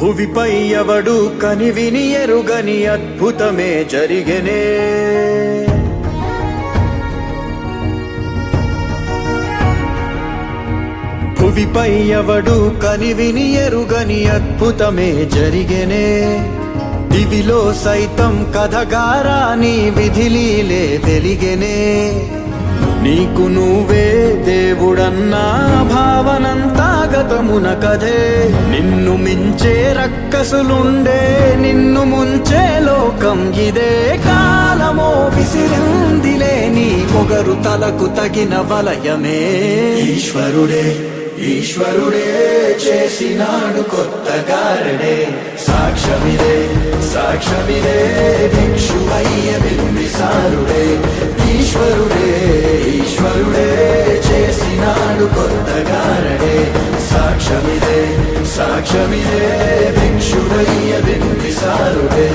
భువిపై ఎవడు కనివిని ఎరుగని అద్భుతమే జరిగనే. భువిపై ఎవడు కనివిని ఎరుగని అద్భుతమే జరిగనే. దివిలో సైతం కథగారాని విధిలీలే వెలిగెనే. నీకు నువ్వే దేవుడన్నా భావనంత భారతమున కథే నిన్ను మించే రక్కసులుండే నిన్ను ముంచే లోకం ఇదే. కాలమో విసిరిందిలే నీ పొగరు తలకు తగిన వలయమే. ఈశ్వరుడే ఈశ్వరుడే చేసినాడు కొత్త గారడే. సాక్ష్యమిదే సాక్ష్యమిదే భిక్షువయ్య. సాక్ష్యమిదే సాక్ష్యమిదే భిక్షుడయ్య బింబిసారుడే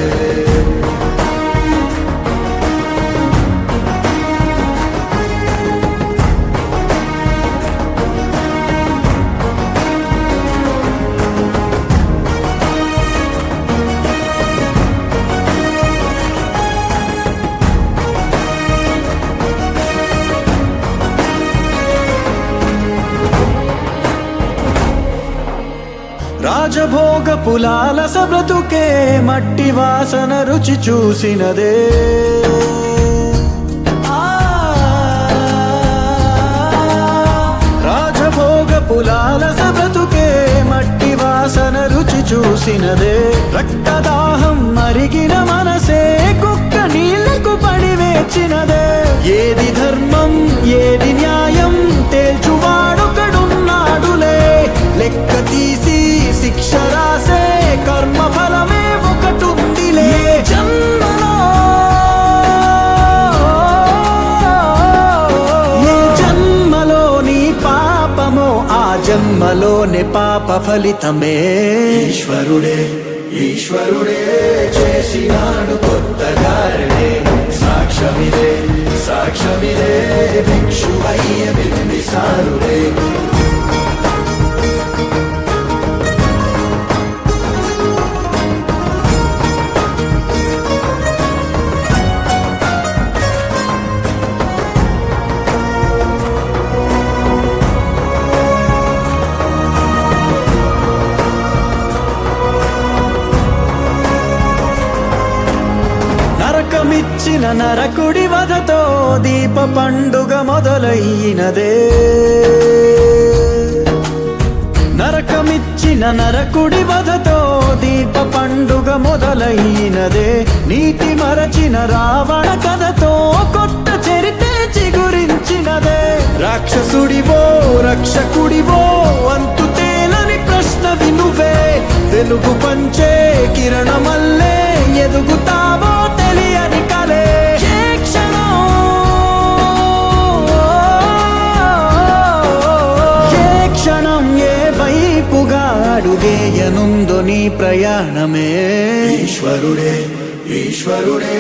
రాజభోగ పులాల సబ్రతుకే మట్టి వాసన రుచి చూసినదే. రాజభోగ పులాల సబ్రతుకే మట్టి వాసన రుచి చూసినదే. రక్తదాహం మరిగిన మనసే కుక్క నీళ్ళకు పడి వేచినదే. ఏది ధర్మం ఏది న్యాయం కర్మ ఫలమే ఒకటుందిలే జన్మలో ఏ పాపమో ఆ జన్మలోని పాప ఫలితమే. ఈశ్వరుడే ఈశ్వరుడే చేసినాడు కొత్త గారడే సాక్ష్యమిదే సాక్ష్యమిదే భిక్షువయ్య బింబిసారుడే. నరకమిచ్చిన నరకుడి వధతో దీప పండుగ మొదలైనదే. నరకమిచ్చిన నరకుడి వధతో దీప పండుగ మొదలైనదే. నీతి మరచిన రావణ కథతో కొత్త చరితే చిగురించినదే. రాక్షసుడివో రక్షకుడివో అంతు తేలని ప్రశ్న వినువే. వెలుగు పంచే కిరణమల్లే ఎదుగుతా అడుగేయనుందో నీ ప్రయాణమే. ఈశ్వరుడే ఈశ్వరుడే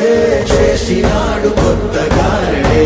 చేసినాడు కొత్త కారణే.